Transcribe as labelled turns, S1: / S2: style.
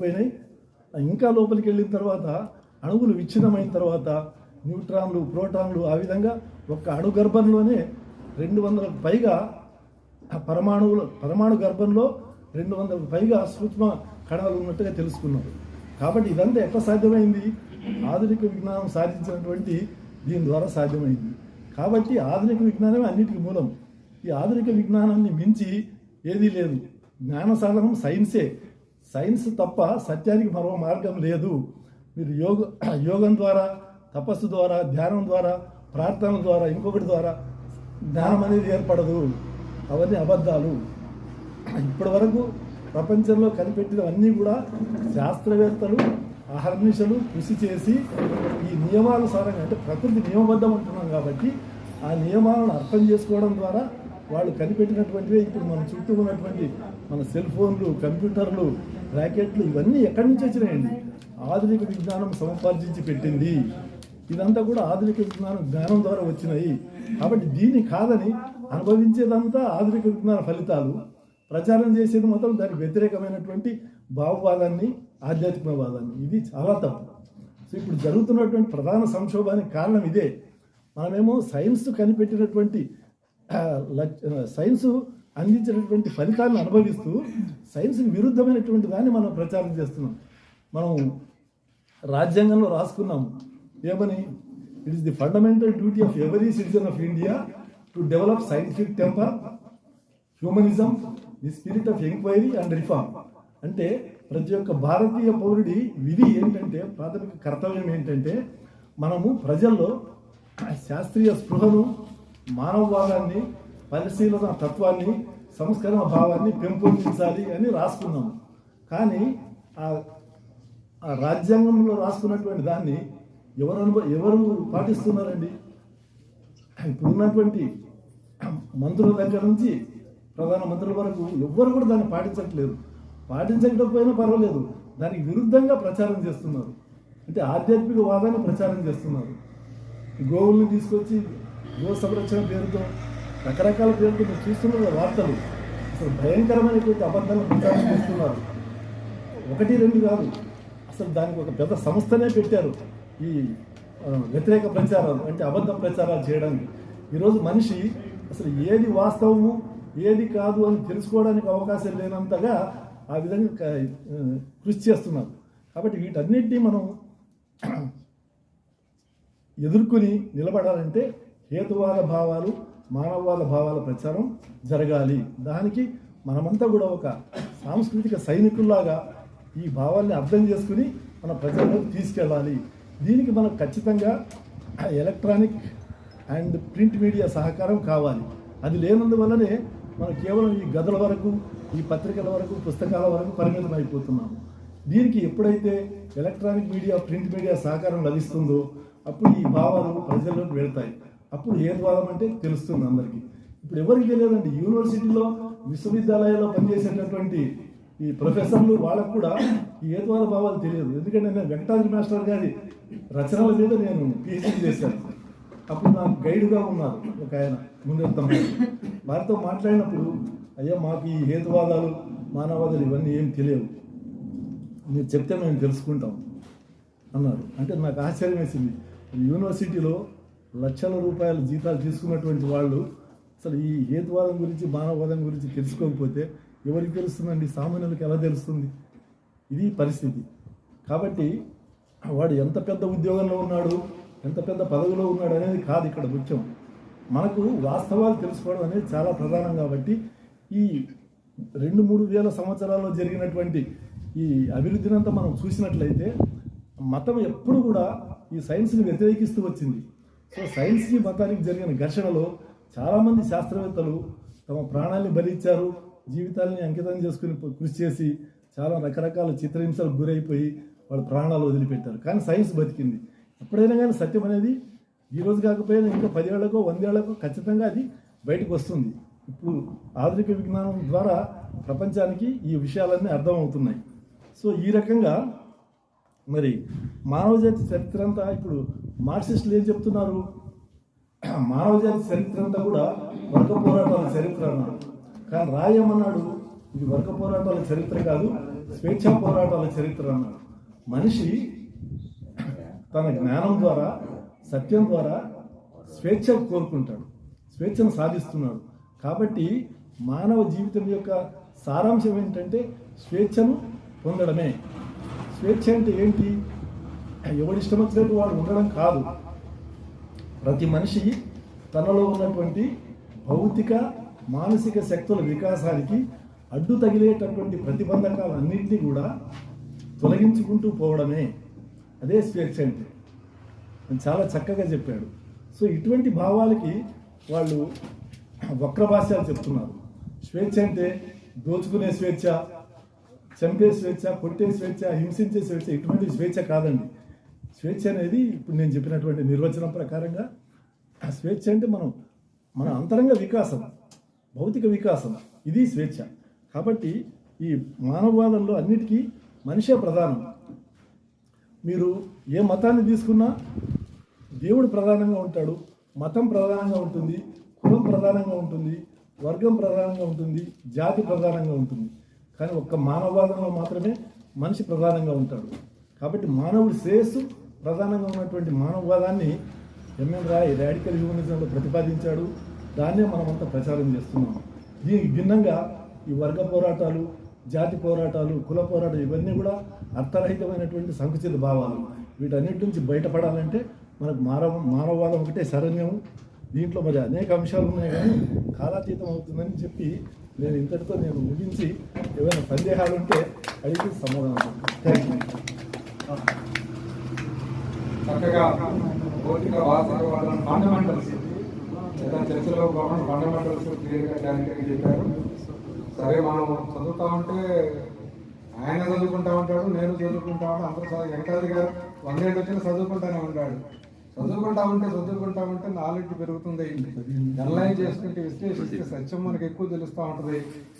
S1: పోయినాయి. ఇంకా లోపలికి వెళ్ళిన తర్వాత అణువులు విచ్ఛిన్నమైన తర్వాత న్యూట్రాన్లు ప్రోటాన్లు ఆ విధంగా ఒక్క అణు గర్భంలోనే రెండు వందలకు పైగా ఆ పరమాణువులు పరమాణు గర్భంలో రెండు వందలకు పైగా సూక్ష్మ కణాలు ఉన్నట్టుగా తెలుసుకున్నారు. కాబట్టి ఇదంతా ఎట్లా సాధ్యమైంది? ఆధునిక విజ్ఞానం సాధించినటువంటి దీని ద్వారా సాధ్యమైంది. కాబట్టి ఆధునిక విజ్ఞానమే అన్నిటికీ మూలం. ఈ ఆధునిక విజ్ఞానాన్ని మించి ఏదీ లేదు. జ్ఞాన సాధనం సైన్సే. సైన్స్ తప్ప సత్యానికి మరో మార్గం లేదు. మీరు యోగ యోగం ద్వారా తపస్సు ద్వారా ధ్యానం ద్వారా ప్రార్థన ద్వారా ఇంకొకటి ద్వారా జ్ఞానం అనేది ఏర్పడదు. అవన్నీ అబద్ధాలు. ఇప్పటి వరకు ప్రపంచంలో కనిపెట్టినవన్నీ కూడా శాస్త్రవేత్తలు అహర్నిశలు కృషి చేసి ఈ నియమానుసారంగా అంటే ప్రకృతి నియమబద్ధం అంటున్నాం కాబట్టి ఆ నియమాలను అర్థం చేసుకోవడం ద్వారా వాళ్ళు కనిపెట్టినటువంటివే ఇప్పుడు మన చుట్టూ ఉన్నటువంటి మన సెల్ ఫోన్లు కంప్యూటర్లు ర్యాకెట్లు ఇవన్నీ ఎక్కడి నుంచి వచ్చినాయండి? ఆధునిక విజ్ఞానం సముపార్జించి పెట్టింది. ఇదంతా కూడా ఆధునిక విజ్ఞానం జ్ఞానం ద్వారా వచ్చినాయి. కాబట్టి దీన్ని కాదని అనుభవించేదంతా ఆధునిక విజ్ఞాన ఫలితాలు. ప్రచారం చేసేది మాత్రం దానికి వ్యతిరేకమైనటువంటి భావవాదాన్ని ఆధ్యాత్మికవాదాన్ని. ఇది చాలా తప్పు. సో ఇప్పుడు జరుగుతున్నటువంటి ప్రధాన సంక్షోభానికి కారణం ఇదే. మనమేమో సైన్స్ కనిపెట్టినటువంటి సైన్స్ అందించినటువంటి ఫలితాలను అనుభవిస్తూ సైన్స్కి విరుద్ధమైనటువంటి దాన్ని మనం ప్రచారం చేస్తున్నాం. మనం రాజ్యాంగంలో రాసుకున్నాం. ఏమని? It is the fundamental duty of every citizen of India to develop scientific temper humanism the spirit of enquiry and reform అంటే ప్రతి ఒక్క భారతీయ పౌరుడి విధి ఏంటంటే ప్రాథమిక కర్తవ్యం ఏంటంటే మనము ప్రజల్లో శాస్త్రీయ స్పృహను మానవవాదాన్ని పరిశీలన తత్వాన్ని సంస్కరణ భావాన్ని పెంపొందించాలి అని రాసుకున్నాము కానీ ఆ ఆ రాజ్యాంగంలో రాసుకున్నటువంటి దాన్ని ఎవరు అనుభవ ఎవరు పాటిస్తున్నారండి? ఇప్పుడు ఉన్నటువంటి మంత్రుల దగ్గర నుంచి ప్రధానమంత్రుల వరకు ఎవ్వరు కూడా దాన్ని పాటించట్లేదు. పాటించకపోయినా పర్వాలేదు. దానికి విరుద్ధంగా ప్రచారం చేస్తున్నారు. అంటే ఆధ్యాత్మిక వాదాన్ని ప్రచారం చేస్తున్నారు. గోవుల్ని తీసుకొచ్చి యువ సంరక్షణ పేరుతో రకరకాల పేరుతో మీరు వార్తలు. అసలు భయంకరమైనటువంటి అబద్ధాలు ప్రచారం చేస్తున్నారు. ఒకటి రెండు కాదు. అసలు దానికి ఒక పెద్ద సంస్థనే పెట్టారు ఈ వ్యతిరేక ప్రచారాలు అంటే అబద్ధ ప్రచారాలు చేయడానికి. ఈరోజు మనిషి అసలు ఏది వాస్తవము ఏది కాదు అని తెలుసుకోవడానికి అవకాశం లేనంతగా ఆ విధంగా కృషి చేస్తున్నారు. కాబట్టి వీటన్నిటినీ మనం ఎదుర్కొని నిలబడాలంటే హేతువాద భావాలు మానవవాద భావాల ప్రచారం జరగాలి. దానికి మనమంతా కూడా ఒక సాంస్కృతిక సైనికుల్లాగా ఈ భావాల్ని అర్థం చేసుకుని మన ప్రజల్లోకి తీసుకెళ్ళాలి. దీనికి మనకు ఖచ్చితంగా ఎలక్ట్రానిక్ అండ్ ప్రింట్ మీడియా సహకారం కావాలి. అది లేనందువల్లనే మనం కేవలం ఈ గదుల వరకు ఈ పత్రికల వరకు పుస్తకాల వరకు పరిమితం అయిపోతున్నాము దీనికి ఎప్పుడైతే ఎలక్ట్రానిక్ మీడియా ప్రింట్ మీడియా సహకారం లభిస్తుందో అప్పుడు ఈ భావాలు ప్రజల్లోకి వెళ్తాయి. అప్పుడు ఏ ద్వారం అంటే తెలుస్తుంది అందరికీ. ఇప్పుడు ఎవరికి తెలియదండి యూనివర్సిటీలో విశ్వవిద్యాలయాల్లో పనిచేసేటటువంటి ఈ ప్రొఫెసర్లు వాళ్ళకు కూడా ఈ ఏద్వార భావాలు తెలియదు. ఎందుకంటే నేను వెంకటాద్రి మాస్టర్ గారి రచనల మీద నేను పిహెచ్డి చేశాను. అప్పుడు నాకు గైడ్గా ఉన్నారు ఒక ఆయన ముందెత్తం వారితో మాట్లాడినప్పుడు అయ్యా మాకు ఈ హేతువాదాలు మానవాదాలు ఇవన్నీ ఏం తెలియవు. మీరు చెప్తే మేము తెలుసుకుంటాం అన్నారు. అంటే నాకు ఆశ్చర్యం వేసింది. యూనివర్సిటీలో లక్షల రూపాయల జీతాలు తీసుకున్నటువంటి వాళ్ళు అసలు ఈ హేతువాదం గురించి మానవవాదం గురించి తెలుసుకోకపోతే ఎవరికి తెలుస్తుందండి? సామాన్యులకు ఎలా తెలుస్తుంది? ఇది పరిస్థితి. కాబట్టి వాడు ఎంత పెద్ద ఉద్యోగంలో ఉన్నాడు ఎంత పెద్ద పదవిలో ఉన్నాడు అనేది కాదు ఇక్కడ ముఖ్యం. మనకు వాస్తవాలు తెలుసుకోవడం అనేది చాలా ప్రధానం కాబట్టి ఈ రెండు మూడు వేల సంవత్సరాల్లో జరిగినటువంటి ఈ అభివృద్ధినంతా మనం చూసినట్లయితే మతం ఎప్పుడు కూడా ఈ సైన్స్ని వ్యతిరేకిస్తూ వచ్చింది. సో సైన్స్కి మతానికి జరిగిన ఘర్షణలో చాలామంది శాస్త్రవేత్తలు తమ ప్రాణాన్ని బలిచ్చారు జీవితాలని అంకితం చేసుకుని కృషి చేసి చాలా రకరకాల చిత్రహింసలకు గురైపోయి వాళ్ళ ప్రాణాలు వదిలిపెట్టారు. కానీ సైన్స్ బతికింది. ఎప్పుడైనా కానీ సత్యం అనేది ఈరోజు కాకపోయినా ఇంకా పదేళ్ళకో వందేళ్ళకో ఖచ్చితంగా అది బయటకు వస్తుంది. ఇప్పుడు ఆధునిక విజ్ఞానం ద్వారా ప్రపంచానికి ఈ విషయాలన్నీ అర్థమవుతున్నాయి. సో ఈ రకంగా మరి మానవజాతి చరిత్ర అంతా ఇప్పుడు మార్క్సిస్టులు ఏం చెప్తున్నారు? మానవజాతి చరిత్ర అంతా కూడా వర్గ పోరాటాల చరిత్ర అన్నారు కానీ రాయమన్నాడు ఇది వర్గ పోరాటాల చరిత్ర కాదు స్వేచ్ఛా పోరాటాల చరిత్ర అన్నాడు మనిషి తన జ్ఞానం ద్వారా సత్యం ద్వారా స్వేచ్ఛ కోరుకుంటాడు స్వేచ్ఛను సాధిస్తున్నాడు. కాబట్టి మానవ జీవితం యొక్క సారాంశం ఏంటంటే స్వేచ్ఛను పొందడమే. స్వేచ్ఛ అంటే ఏంటి? ఎవడిష్టం వచ్చినట్టు వాడు ఉండడం కాదు. ప్రతి మనిషి తనలో ఉన్నటువంటి భౌతిక మానసిక శక్తుల వికాసానికి అడ్డు తగిలేటటువంటి ప్రతిబంధకాలన్నింటినీ కూడా తొలగించుకుంటూ పోవడమే. అదే స్వేచ్ఛ అంటే. అని చాలా చక్కగా చెప్పాడు. సో ఇటువంటి భావాలకి వాళ్ళు వక్ర భాష్యాలు చెప్తున్నారు. స్వేచ్ఛ అంటే దోచుకునే స్వేచ్ఛ చంపే స్వేచ్ఛ కొట్టే స్వేచ్ఛ హింసించే స్వేచ్ఛ ఇటువంటి స్వేచ్ఛ కాదండి. స్వేచ్ఛ అనేది ఇప్పుడు నేను చెప్పినటువంటి నిర్వచనం ప్రకారంగా ఆ స్వేచ్ఛ అంటే మనం మన అంతరంగ వికాసం భౌతిక వికాసం. ఇది స్వేచ్ఛ. కాబట్టి ఈ మానవవాదంలో అన్నిటికీ మనిషే ప్రధానం. మీరు ఏ మతాన్ని తీసుకున్నా దేవుడు ప్రధానంగా ఉంటాడు మతం ప్రధానంగా ఉంటుంది కులం ప్రధానంగా ఉంటుంది వర్గం ప్రధానంగా ఉంటుంది జాతి ప్రధానంగా ఉంటుంది. కానీ ఒక్క మానవవాదంలో మాత్రమే మనిషి ప్రధానంగా ఉంటాడు. కాబట్టి మానవుడి శ్రేయస్సు ప్రధానంగా ఉన్నటువంటి మానవవాదాన్ని ఎంఎన్ రాయ్ రాడికల్ హ్యూమనిజంలో ప్రతిపాదించాడు. దాన్నే మనమంతా ప్రచారం చేస్తున్నాం. దీనికి భిన్నంగా ఈ వర్గ పోరాటాలు జాతి పోరాటాలు కుల పోరాటాలు ఇవన్నీ కూడా అర్థరహితమైనటువంటి సంకుచిత భావాలు. వీటన్నిటి నుంచి బయటపడాలంటే మనకు మానవ మానవవాదం ఒకటే శరణ్యం దీంట్లో మరి అనేక అంశాలు ఉన్నాయి కానీ కాలాతీతం అవుతుందని చెప్పి నేను ఇంతటితో నేను ముగించి ఏమైనా సందేహాలు ఉంటే అడిగి సమాధానం థ్యాంక్ యూ
S2: చక్కగా భౌతిక వాస్తవ వాళ్ళని ఫండమెంటల్స్ లేదా చర్చలో భాగంగా ఫండమెంటల్స్ క్లియర్గా క్లారిటీగా చెప్పారు. సరే మనం చదువుతా ఉంటే ఆయన చదువుకుంటా ఉంటాడు నేను చదువుకుంటా ఉంటాడు అందరూ చదువు వెంకటాద్రి గారు వందేళ్ళు వచ్చినా చదువుకుంటానే ఉంటాడు. చదువుకుంటా ఉంటే చదువుకుంటా ఉంటే నాలెడ్జ్ పెరుగుతుంది. ఎన్లైన్ చేసుకుంటే విశ్లేషిస్తే సత్యం మనకి ఎక్కువ తెలుస్తూ ఉంటుంది.